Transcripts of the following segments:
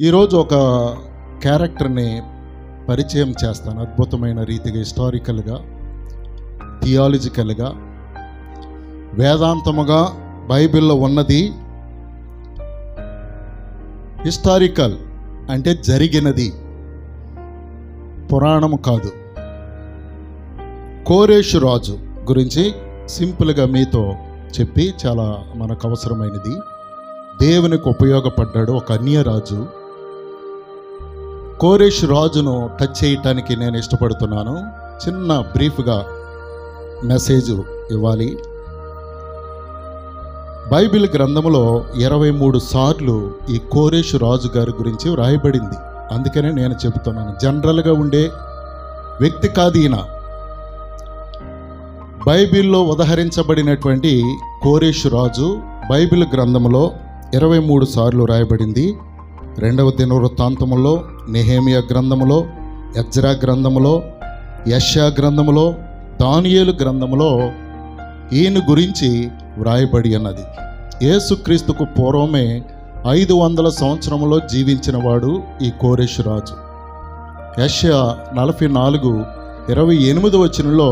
ఈరోజు ఒక క్యారెక్టర్ని పరిచయం చేస్తాను అద్భుతమైన రీతిగా హిస్టారికల్గా థియాలజికల్గా. వేదాంతముగా బైబిల్లో ఉన్నది హిస్టారికల్ అంటే జరిగినది. పురాణము కాదు. కోరేషు రాజు గురించి సింపుల్గా మీతో చెప్పి చాలా మనకు అవసరమైనది. దేవునికి ఉపయోగపడ్డాడు ఒక అన్యరాజు కోరేష్ రాజును టచ్ చేయటానికి నేను ఇష్టపడుతున్నాను. చిన్న బ్రీఫ్గా మెసేజ్ ఇవ్వాలి. బైబిల్ గ్రంథములో ఇరవై మూడు సార్లు ఈ కోరేష్ రాజు గారి గురించి వ్రాయబడింది. అందుకనే నేను చెబుతున్నాను. జనరల్గా ఉండే వ్యక్తి కాదు ఈయన. బైబిల్లో ఉదహరించబడినటువంటి కోరేషు రాజు బైబిల్ గ్రంథములో ఇరవై మూడు సార్లు రాయబడింది. రెండవ దినవృత్తాంతములో నెహేమియా గ్రంథములో యజ్రా గ్రంథములో యష్యా గ్రంథములో దానియేలు గ్రంథములో ఈయన గురించి వ్రాయబడి అన్నది యేసుక్రీస్తుకు పూర్వమే ఐదు వందల సంవత్సరములో జీవించిన వాడు ఈ కోరేష్ రాజు. యష్యా నలభై నాలుగు ఇరవై ఎనిమిది వచనంలో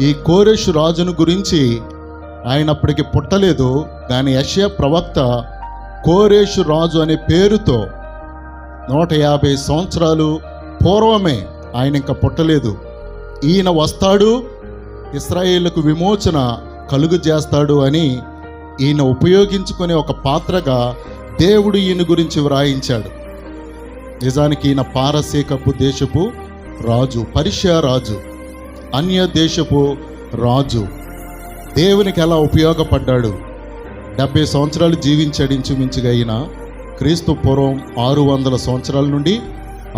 ఈ కోరేషు రాజును గురించి ఆయన అప్పటికి పుట్టలేదు కానీ యష్యా ప్రవక్త కోరేషు రాజు అనే పేరుతో నూట యాభై సంవత్సరాలు పూర్వమే ఆయన ఇంకా పుట్టలేదు. ఈయన వస్తాడు ఇస్రాయేళ్ళకు విమోచన కలుగు చేస్తాడు అని ఈయన ఉపయోగించుకునే ఒక పాత్రగా దేవుడు ఈయన గురించి వ్రాయించాడు. నిజానికి ఈయన పారసీకపు దేశపు రాజు పరిషా రాజు అన్య దేశపు రాజు దేవునికి ఎలా ఉపయోగపడ్డాడు? డెబ్బై సంవత్సరాలు జీవించాడు ఇంచుమించుగా అయిన క్రీస్తు పూర్వం ఆరు వందల సంవత్సరాల నుండి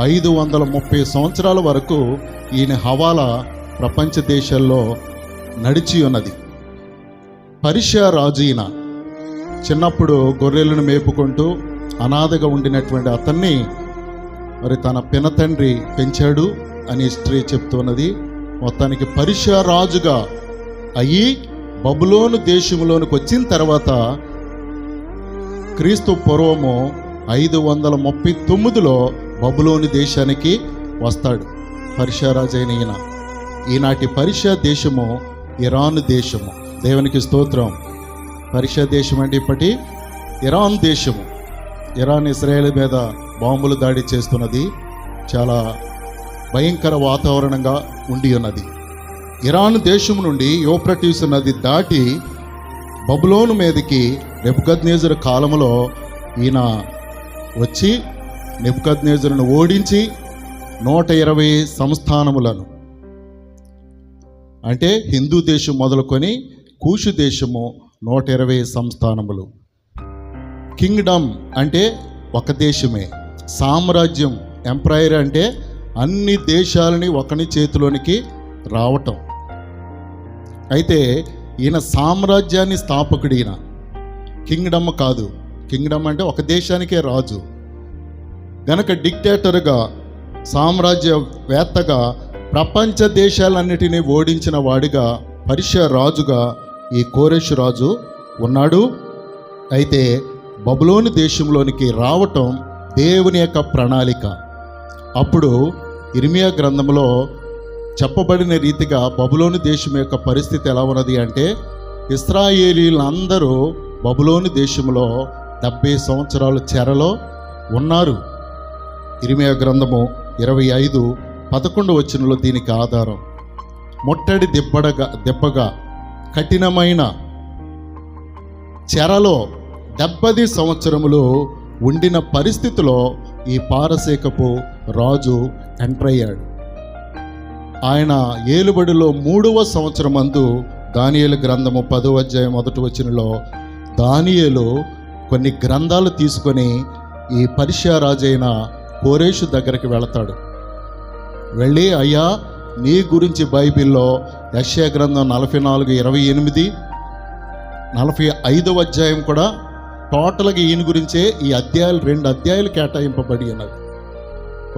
ఐదు వందల ముప్పై సంవత్సరాల వరకు ఈయన హవాలా ప్రపంచ దేశాల్లో నడిచి ఉన్నది. పరిషా రాజు ఈయన. చిన్నప్పుడు గొర్రెలను మేపుకుంటూ అనాథగా ఉండినటువంటి అతన్ని మరి తన పినతండ్రి పెంచాడు అని హిస్టరీ చెప్తున్నది. మొత్తానికి పరిషా రాజుగా అయ్యి బబులోను దేశంలోనికి వచ్చిన తర్వాత క్రీస్తు పూర్వము ఐదు వందల ముప్పై తొమ్మిదిలో బబులోని దేశానికి వస్తాడు. పరిషారాజైన ఈయన. ఈనాటి పరిషా దేశము ఇరాన్ దేశము. దేవునికి స్తోత్రం. పరిషా దేశం అంటే ఇప్పటి ఇరాన్ దేశము. ఇరాన్ ఇస్రాయేల్ మీద బాంబులు దాడి చేస్తున్నది. చాలా భయంకర వాతావరణంగా ఉండి ఉన్నది. ఇరాన్ దేశం నుండి యోప్రటీస్ నది దాటి బబులోను మీదకి నెప్కద్నేజర్ కాలంలో ఈయన వచ్చి నెప్కద్నేజర్ను ఓడించి నూట ఇరవై సంస్థానములను అంటే హిందూ దేశం మొదలుకొని కూషు దేశము నూట ఇరవై సంస్థానములు. కింగ్డమ్ అంటే ఒక దేశమే సామ్రాజ్యం ఎంప్రయర్ అంటే అన్ని దేశాలని ఒకని చేతిలోనికి రావటం. అయితే ఈయన సామ్రాజ్యాన్ని స్థాపకుడు ఈయన. కింగ్డమ్ కాదు. కింగ్డమ్ అంటే ఒక దేశానికే రాజు. గనక డిక్టేటర్గా సామ్రాజ్యవేత్తగా ప్రపంచ దేశాలన్నిటినీ ఓడించిన వాడిగా పరిష రాజుగా ఈ కోరేష్ రాజు ఉన్నాడు. అయితే బబులోని దేశంలోనికి రావటం దేవుని యొక్క ప్రణాళిక. అప్పుడు ఇర్మియా గ్రంథంలో చెప్పబడిన రీతిగా బబులోని దేశం యొక్క పరిస్థితి ఎలా ఉన్నది అంటే ఇస్రాయేలీలందరూ బబులోని దేశంలో డెబ్బై సంవత్సరాల చెరలో ఉన్నారు. ఇరిమయ గ్రంథము ఇరవై ఐదు పదకొండు వచనంలో దీనికి ఆధారం. ముట్టడి దెబ్బడగా దెబ్బగా కఠినమైన చెరలో డెబ్బది సంవత్సరములు ఉండిన పరిస్థితిలో ఈ పారసేకపు రాజు ఎంటర్ అయ్యాడు. ఆయన ఏలుబడిలో మూడవ సంవత్సరం అందు దానియేలు గ్రంథము పదవ అధ్యాయం మొదటి వచ్చినలో దానియేలు కొన్ని గ్రంథాలు తీసుకొని ఈ పరిషా రాజైన కోరేషు దగ్గరికి వెళతాడు. వెళ్ళి అయ్యా నీ గురించి బైబిల్లో యశ్యా గ్రంథం నలభై నాలుగు ఇరవై ఎనిమిది నలభై ఐదవ అధ్యాయం కూడా టోటల్గా ఈయన గురించే ఈ అధ్యాయాలు రెండు అధ్యాయాలు కేటాయింపబడి ఉన్నది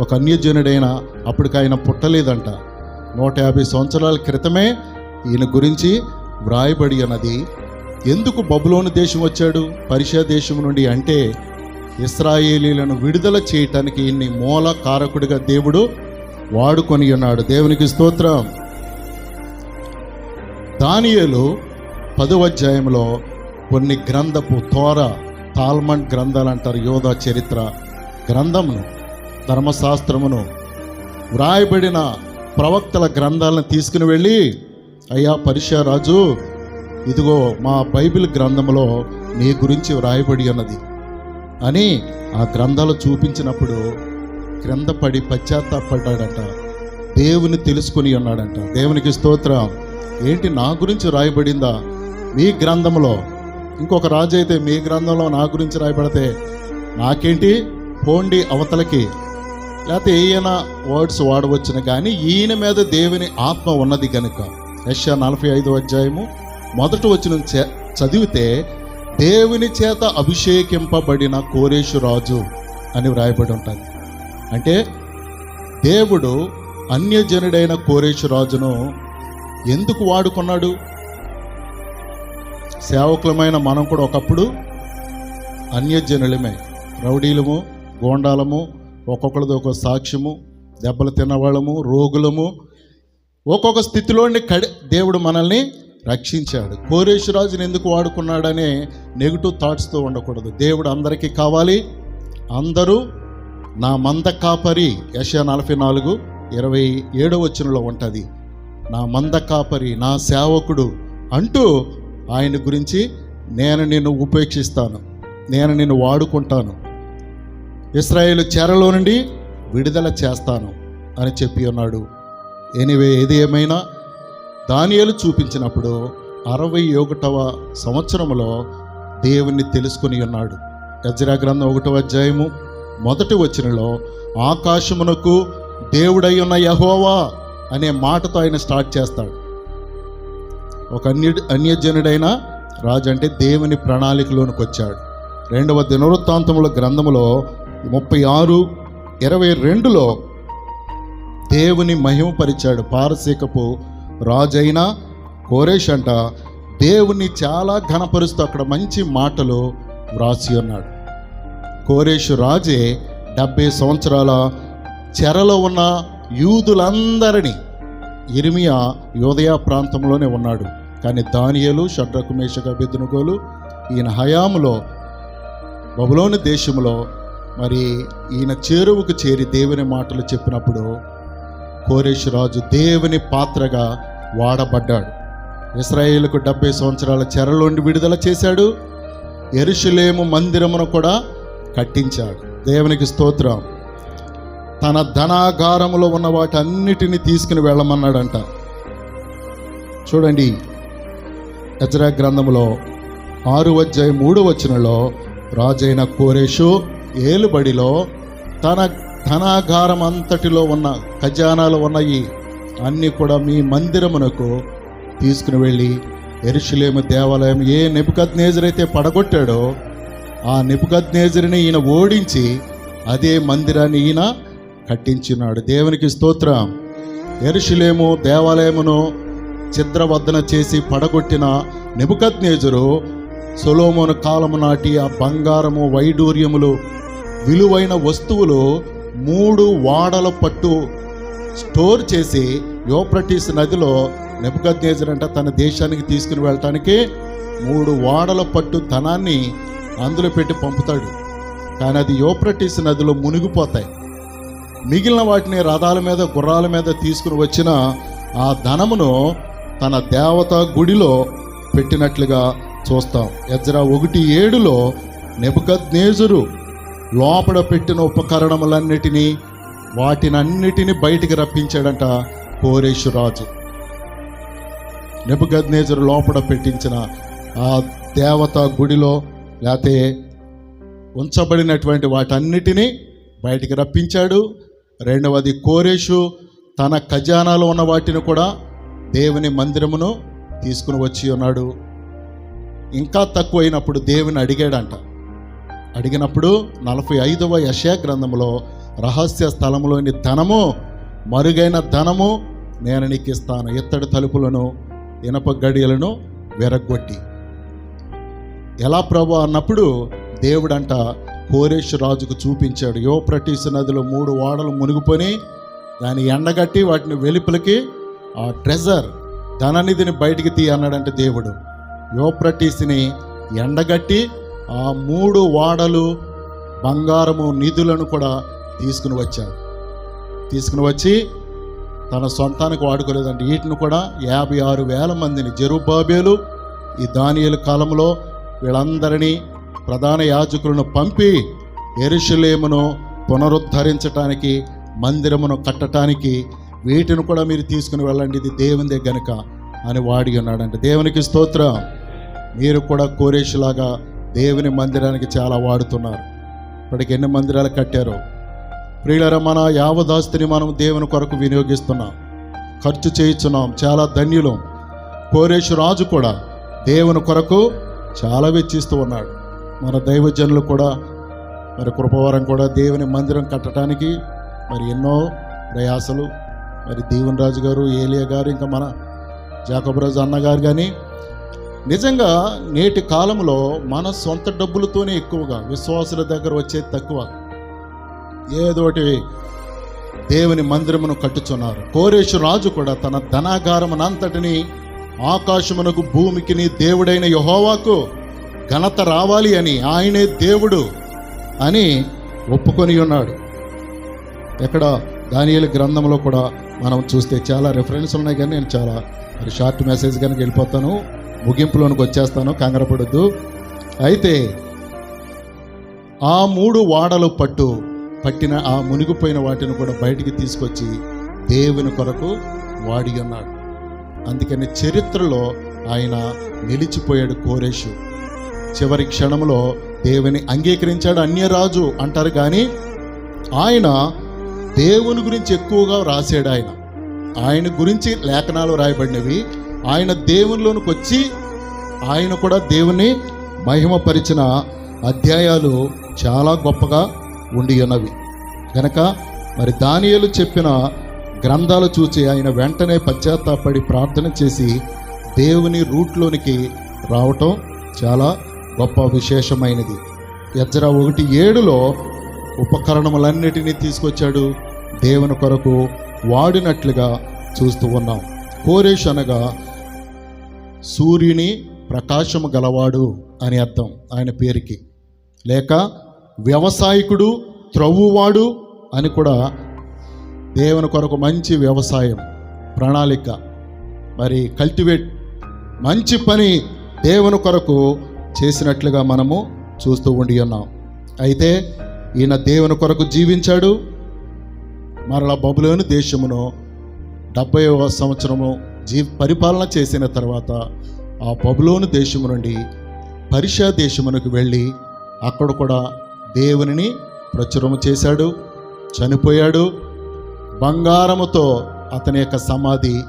ఒక అన్యజనుడైన అప్పటికి ఆయన పుట్టలేదంట. నూట యాభై సంవత్సరాల క్రితమే ఈయన గురించి వ్రాయబడి ఉన్నది. ఎందుకు బబులోని దేశం వచ్చాడు? పరిషా దేశం నుండి అంటే ఇస్రాయేలీలను విడుదల చేయటానికి ఇన్ని మూల కారకుడిగా దేవుడు వాడుకొని ఉన్నాడు. దేవునికి స్తోత్రం. దానియేలు పదవ అధ్యాయంలో కొన్ని గ్రంథపు తోర తాల్మండ్ గ్రంథాలు అంటారు. యోధ చరిత్ర గ్రంథమును ధర్మశాస్త్రమును వ్రాయబడిన ప్రవక్తల గ్రంథాలను తీసుకుని వెళ్ళి అయ్యా పరిషా రాజు ఇదిగో మా బైబిల్ గ్రంథంలో నీ గురించి వ్రాయబడి ఉన్నది. అని ఆ గ్రంథాలు చూపించినప్పుడు క్రింద పడి పశ్చాత్తాపడ్డాడట. దేవుని తెలుసుకుని ఉన్నాడంట. దేవునికి స్తోత్రం. ఏంటి నా గురించి రాయబడిందా మీ గ్రంథంలో ఇంకొక రాజు అయితే మీ గ్రంథంలో నా గురించి రాయబడితే నాకేంటి? పోండి అవతలకి. లేకపోతే ఈయన వర్డ్స్ వాడవచ్చును కానీ ఈయన మీద దేవుని ఆత్మ ఉన్నది కనుక యశ నలభై ఐదు అధ్యాయము మొదటి వచ్చిన చదివితే దేవుని చేత అభిషేకింపబడిన కోరేషు రాజు అని వ్రాయబడి ఉంటుంది. అంటే దేవుడు అన్యజనుడైన కోరేషు రాజును ఎందుకు వాడుకున్నాడు? సేవకులమైన మనం కూడా ఒకప్పుడు అన్యజనులమే. రౌడీలము గోండాలము ఒక్కొక్కరిది ఒక సాక్ష్యము దెబ్బలు తినవాళ్ళము రోగులము. ఒక్కొక్క స్థితిలోని కడి దేవుడు మనల్ని రక్షించాడు. కోరేశ్వరాజుని ఎందుకు వాడుకున్నాడనే నెగిటివ్ థాట్స్తో ఉండకూడదు. దేవుడు అందరికీ కావాలి. అందరూ నా మంద కాపరి యశా నలభై నాలుగు ఇరవై ఏడో వచనంలో ఉంటుంది. నా మంద కాపరి నా సేవకుడు అంటూ ఆయన గురించి నేను నిన్ను ఉపేక్షిస్తాను. నేను నిన్ను వాడుకుంటాను. ఇస్రాయేల్ చెరలో నుండి విడుదల చేస్తాను అని చెప్పి ఉన్నాడు. ఎనివే ఏది ఏమైనా దానియాలు చూపించినప్పుడు అరవై ఒకటవ సంవత్సరంలో దేవుణ్ణి తెలుసుకుని ఉన్నాడు. యజ్రా గ్రంథం ఒకటవ అధ్యాయము మొదటి వచనంలో ఆకాశమునకు దేవుడై ఉన్న యహోవా అనే మాటతో ఆయన స్టార్ట్ చేస్తాడు. ఒక అన్య అన్యజనుడైన రాజు అంటే దేవుని ప్రణాళికలోనికి వచ్చాడు. రెండవ దినవృత్తాంతముల గ్రంథములో ముప్పై ఆరు ఇరవై రెండులో దేవుని మహిమపరిచాడు పారసీకపు రాజైన కోరేష్ అంట. దేవుని చాలా ఘనపరుస్తూ అక్కడ మంచి మాటలు వ్రాసి ఉన్నాడు. కోరేషు రాజే డెబ్బై సంవత్సరాల చెరలో ఉన్న యూదులందరినీ ఇరిమియా యోదయ ప్రాంతంలోనే ఉన్నాడు. కానీ దానియలు షడ్రకుమేషక బెదునుగోలు ఈయన హయాములో బబులోని దేశంలో మరి ఈయన చేరువుకు చేరి దేవుని మాటలు చెప్పినప్పుడు కోరేషు రాజు దేవుని పాత్రగా వాడబడ్డాడు. ఇస్రాయేల్కు డెబ్బై సంవత్సరాల చెరలోండి విడుదల చేశాడు. ఎరుషులేము మందిరమును కూడా కట్టించాడు. దేవునికి స్తోత్రం. తన ధనాగారములో ఉన్న వాటన్నిటిని తీసుకుని వెళ్ళమన్నాడంట. చూడండి యజ్రా గ్రంథములో ఆరు అధ్యాయ మూడు వచనంలో రాజైన కోరేషు ఏలుబడిలో తన ధనాగారం అంతటిలో ఉన్న ఖజానాలు ఉన్నాయి అన్నీ కూడా మీ మందిరమునకు తీసుకుని వెళ్ళి ఎరుషులేము దేవాలయం ఏ నెపుకద్నేజర్ అయితే పడగొట్టాడో ఆ నెపుకద్నేజర్ని ఈయన ఓడించి అదే మందిరాన్ని ఈయన కట్టించినాడు. దేవునికి స్తోత్రం. ఎరుషులేము దేవాలయమును చిద్రవద్దన చేసి పడగొట్టిన నెబుకద్నేజరు సొలోమోను కాలము నాటి ఆ బంగారము వైడూర్యములు విలువైన వస్తువులు మూడు వాడల పట్టు స్టోర్ చేసి యోప్రటీస్ నదిలో నెబుకద్నేజర్ అంట తన దేశానికి తీసుకుని వెళ్ళటానికి మూడు వాడల పట్టు ధనాన్ని అందులో పెట్టి పంపుతాడు. కానీ అది యోప్రటీస్ నదిలో మునిగిపోతాయి. మిగిలిన వాటిని రథాల మీద గుర్రాల మీద తీసుకుని వచ్చిన ఆ ధనమును తన దేవత గుడిలో పెట్టినట్లుగా చూస్తాం. ఎజ్రా ఒకటి ఏడులో నెబుకద్నేజరు లోపల పెట్టిన ఉపకరణములన్నిటినీ వాటినన్నిటినీ బయటికి రప్పించాడంట కోరేషు రాజు. నెబుకద్నేజరు లోపల పెట్టించిన ఆ దేవత గుడిలో లేకపోతే ఉంచబడినటువంటి వాటన్నిటినీ బయటికి రప్పించాడు. రెండవది కోరేషు తన ఖజానాలో ఉన్న వాటిని కూడా దేవుని మందిరమును తీసుకుని వచ్చి ఉన్నాడు. ఇంకా తక్కువైనప్పుడు దేవుని అడిగాడంట అడిగినప్పుడు నలభై ఐదవ యశా గ్రంథంలో రహస్య స్థలంలోని ధనము మరుగైన ధనము నేను నీకు ఇస్తాను. ఇత్తడి తలుపులను ఇనప గడియలను వెరగొట్టి ఎలా ప్రభు అన్నప్పుడు దేవుడంట కోరేష్ రాజుకు చూపించాడు. యోప్రటీస్ నదిలో మూడు ఓడలు మునిగిపోయి దాన్ని ఎండగట్టి వాటిని వెలుపలికి ఆ ట్రెజర్ ధననిధిని బయటికి తీయన్నాడంటే దేవుడు. యోప్రటీస్ని ఎండగట్టి ఆ మూడు వాడలు బంగారము నిధులను కూడా తీసుకుని వచ్చాడు తీసుకుని వచ్చి తన సొంతానికి వాడుకోలేదంటే వీటిని కూడా యాభై ఆరు వేల మందిని జెరుబాబేలు ఈ దానియేలు కాలంలో వీళ్ళందరినీ ప్రధాన యాజకులను పంపి ఎరుషులేమును పునరుద్ధరించటానికి మందిరమును కట్టడానికి వీటిని కూడా మీరు తీసుకుని వెళ్ళండి. ఇది దేవునిదే గనుక అని వాడి ఉన్నాడంటే. దేవునికి స్తోత్రం. మీరు కూడా కోరేషులాగా దేవుని మందిరానికి చాలా వాడుతున్నారు. ఇప్పటికి ఎన్ని మందిరాలు కట్టారో. ప్రియులర మన యావదాస్తిని మనం దేవుని కొరకు వినియోగిస్తున్నాం. ఖర్చు చేయించున్నాం చాలా ధన్యులం. కోరేషు రాజు కూడా దేవుని కొరకు చాలా వెచ్చిస్తూ ఉన్నాడు. మన దైవజనులు కూడా మరి కృపవరం కూడా దేవుని మందిరం కట్టడానికి మరి ఎన్నో ప్రయాసలు. మరి దీవెన్ రాజు గారు ఏలియా గారు ఇంకా మన జాకబరాజు అన్నగారు కానీ నిజంగా నేటి కాలంలో మన సొంత డబ్బులతోనే ఎక్కువగా విశ్వాసుల దగ్గర వచ్చేది తక్కువ. ఏదోటి దేవుని మందిరమును కట్టుచున్నారు. కోరేశు రాజు కూడా తన ధనాగారమునంతటిని ఆకాశమునకు భూమికిని దేవుడైన యహోవాకు ఘనత రావాలి అని ఆయనే దేవుడు అని ఒప్పుకొని ఉన్నాడు. ఎక్కడ దానియలు గ్రంథంలో కూడా మనం చూస్తే చాలా రెఫరెన్స్ ఉన్నాయి కానీ నేను చాలా మరి షార్ట్ మెసేజ్ కనుక వెళ్ళిపోతాను. ముగింపులోనికి వచ్చేస్తాను కంగారపడద్దు. అయితే ఆ మూడు వాడలు పట్టు పట్టిన ఆ మునిగిపోయిన వాటిని కూడా బయటికి తీసుకొచ్చి దేవుని కొరకు వాడి ఉన్నాడు అందుకని చరిత్రలో ఆయన నిలిచిపోయాడు కోరేషు. చివరి క్షణంలో దేవుని అంగీకరించాడు అన్యరాజు అంటారు కానీ ఆయన దేవుని గురించి ఎక్కువగా రాశాడు ఆయన. ఆయన గురించి లేఖనాలు రాయబడినవి ఆయన దేవునిలోనికి వచ్చి ఆయన కూడా దేవుని మహిమపరిచిన అధ్యాయాలు చాలా గొప్పగా ఉండి ఉన్నవి. కనుక మరి దానియలు చెప్పిన గ్రంథాలు చూసి ఆయన వెంటనే పశ్చాత్తాపడి ప్రార్థన చేసి దేవుని రూట్లోనికి రావటం చాలా గొప్ప విశేషమైనది. ఎజ్రా ఒకటి ఏడులో ఉపకరణములన్నిటినీ తీసుకొచ్చాడు. దేవుని కొరకు వాడినట్లుగా చూస్తూ ఉన్నాం. కోరేష్ అనగా సూర్యుని ప్రకాశము గలవాడు అని అర్థం ఆయన పేరుకి. లేక వ్యవసాయకుడు త్రవ్వువాడు అని కూడా దేవుని కొరకు మంచి వ్యవసాయం ప్రణాళిక. మరి కల్టివేట్ మంచి పని దేవుని కొరకు చేసినట్లుగా మనము చూస్తూ ఉండి ఉన్నాం. అయితే ఈయన దేవుని కొరకు జీవించాడు. మరలా బబులోని దేశమును డెబ్బై సంవత్సరము జీ పరిపాలన చేసిన తర్వాత ఆ బబులోను దేశము నుండి పరిషా దేశమునకు వెళ్ళి అక్కడ కూడా దేవునిని ప్రచురము చేశాడు చనిపోయాడు. బంగారముతో అతని యొక్క సమాధి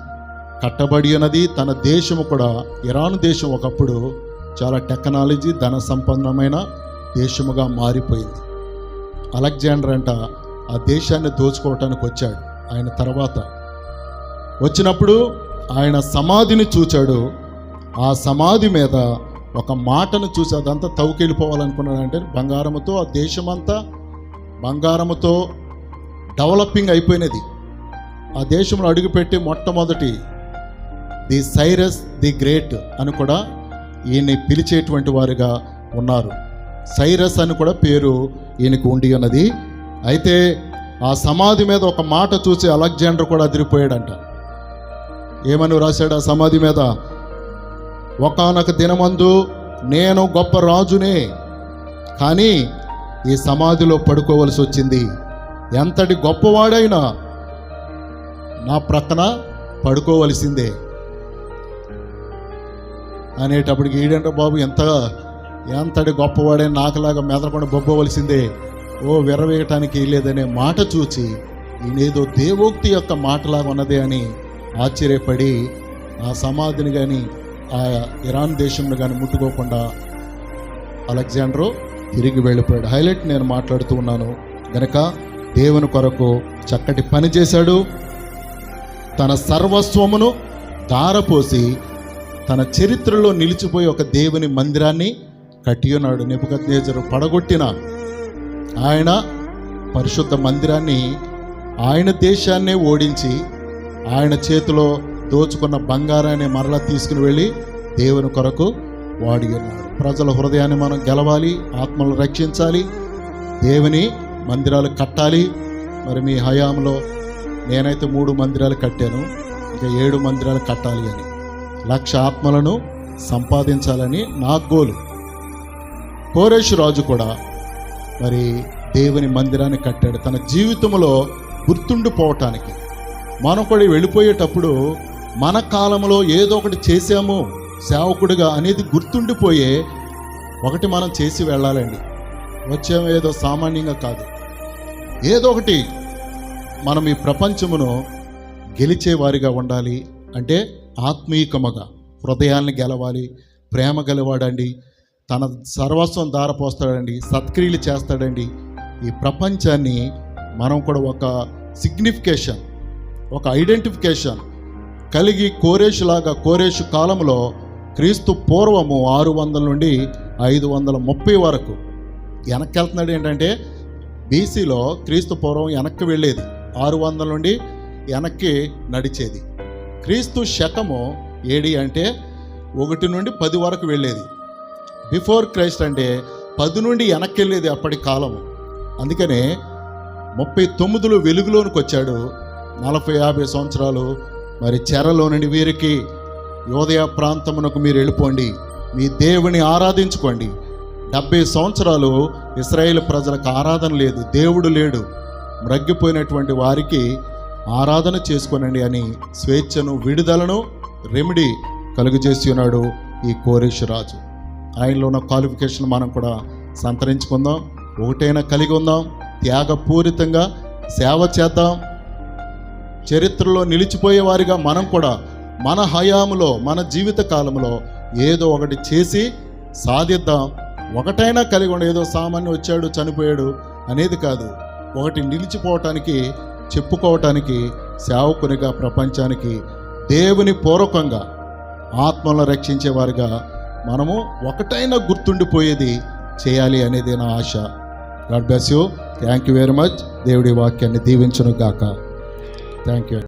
కట్టబడి ఉన్నది. తన దేశము కూడా ఇరాన్ దేశం ఒకప్పుడు చాలా టెక్నాలజీ ధన సంపన్నమైన దేశముగా మారిపోయింది. అలెగ్జాండర్ అంట ఆ దేశాన్ని దోచుకోవటానికి వచ్చాడు. ఆయన తర్వాత వచ్చినప్పుడు ఆయన సమాధిని చూచాడు. ఆ సమాధి మీద ఒక మాటను చూసి అదంతా తవ్వుకెళ్ళిపోవాలనుకున్నాడంటే బంగారముతో ఆ దేశమంతా బంగారముతో డెవలపింగ్ అయిపోయినది. ఆ దేశంలో అడుగుపెట్టి మొట్టమొదటి ది సైరస్ ది గ్రేట్ అని కూడా ఈయన్ని పిలిచేటువంటి వారుగా ఉన్నారు. సైరస్ అని కూడా పేరు ఈయనకు ఉండి ఉన్నది. అయితే ఆ సమాధి మీద ఒక మాట చూసి అలెగ్జాండర్ కూడా అదిరిపోయాడంట. ఏమని రాశాడు ఆ సమాధి మీద? ఒకనొక దినమందు నేను గొప్ప రాజునే కానీ ఈ సమాధిలో పడుకోవలసి వచ్చింది. ఎంతటి గొప్పవాడైనా నా ప్రక్కన పడుకోవలసిందే. అనేటప్పటికి ఈడంటే బాబు ఎంత ఎంతటి గొప్పవాడే నాకులాగా మెదలకుండా బొబ్బవలసిందే. ఓ విరవేయటానికి లేదనే మాట చూచి ఈయనేదో దేవోక్తి యొక్క మాటలాగా ఉన్నదే అని ఆశ్చర్యపడి ఆ సమాధిని కానీ ఆ ఇరాన్ దేశంలో కానీ ముట్టుకోకుండా అలెగ్జాండరు తిరిగి వెళ్ళిపోయాడు. హైలైట్ నేను మాట్లాడుతూ ఉన్నాను. గనక దేవుని కొరకు చక్కటి పని చేశాడు. తన సర్వస్వమును దారపోసి తన చరిత్రలో నిలిచిపోయి ఒక దేవుని మందిరాన్ని కట్టి ఉన్నాడు నెపుకద్నేజరు పడగొట్టిన ఆయన పరిశుద్ధ మందిరాన్ని ఆయన దేశాన్నే ఓడించి ఆయన చేతిలో దోచుకున్న బంగారాన్ని మరలా తీసుకుని వెళ్ళి దేవుని కొరకు వాడి ఉన్నాడు. ప్రజల హృదయాన్ని మనం గెలవాలి ఆత్మలను రక్షించాలి దేవుని మందిరాలు కట్టాలి. మరి మీ హయాంలో నేనైతే మూడు మందిరాలు కట్టాను. ఇంకా ఏడు మందిరాలు కట్టాలి అని. లక్ష ఆత్మలను సంపాదించాలని నా గోలు. కోరేష్ రాజు కూడా మరి దేవుని మందిరాన్ని కట్టాడు. తన జీవితంలో గుర్తుండిపోవటానికి మనం వెళ్ళిపోయేటప్పుడు మన కాలంలో ఏదో ఒకటి చేశాము సేవకుడిగా అనేది గుర్తుండిపోయే ఒకటి మనం చేసి వెళ్ళాలండి. వచ్చాం ఏదో సామాన్యంగా కాదు. ఏదో ఒకటి మనం ఈ ప్రపంచమును గెలిచేవారిగా ఉండాలి అంటే ఆత్మీయకముగా హృదయాన్ని గెలవాలి ప్రేమ గెలవాడండి తన సర్వస్వం దారపోస్తాడండి సత్క్రియలు చేస్తాడండి. ఈ ప్రపంచాన్ని మనం కూడా ఒక సిగ్నిఫికేషన్ ఒక ఐడెంటిఫికేషన్ కలిగి కోరేషు లాగా కోరేషు కాలంలో క్రీస్తు పూర్వము ఆరు వందల నుండి ఐదు వందల ముప్పై వరకు. వెనక్కి వెళ్తున్నాడు ఏంటంటే బీసీలో క్రీస్తు పూర్వం వెనక్కి వెళ్ళేది. ఆరు వందల నుండి వెనక్కి నడిచేది. క్రీస్తు శకము ఏడి అంటే ఒకటి నుండి పది వరకు వెళ్ళేది. బిఫోర్ క్రైస్ట్ అంటే పది నుండి వెనక్కి వెళ్ళేది అప్పటి కాలము. అందుకనే ముప్పై తొమ్మిదిలో వెలుగులోనికి వచ్చాడు నలభై యాభై సంవత్సరాలు మరి చెరలో వీరికి యోదయ ప్రాంతమునకు మీరు వెళ్ళిపోండి. మీ దేవుని ఆరాధించుకోండి. డెబ్బై సంవత్సరాలు ఇస్రాయేల్ ప్రజలకు ఆరాధన లేదు. దేవుడు లేడు. మ్రగ్గిపోయినటువంటి వారికి ఆరాధన చేసుకోనండి అని స్వేచ్ఛను విడుదలను రెమెడీ కలుగజేసి ఉన్నాడు ఈ కోరేష్ రాజు. ఆయనలో ఉన్న క్వాలిఫికేషన్ మనం కూడా సంతరించుకుందాం. ఒకటైనా కలిగి ఉందాం. త్యాగపూరితంగా సేవ చేద్దాం. చరిత్రలో నిలిచిపోయేవారిగా మనం కూడా మన హయాములో మన జీవిత కాలంలో ఏదో ఒకటి చేసి సాధిద్దాం. ఒకటైనా కలిగి ఉండే ఏదో సామాన్య వచ్చాడు చనిపోయాడు అనేది కాదు. ఒకటి నిలిచిపోవటానికి చెప్పుకోవటానికి సేవకునిగా ప్రపంచానికి దేవుని పూర్వకంగా ఆత్మలను రక్షించేవారుగా మనము ఒకటైనా గుర్తుండిపోయేది చేయాలి అనేది నా ఆశ. God bless you. Thank you very much. దేవుడి వాక్యాన్ని దీవించును గాక. Thank you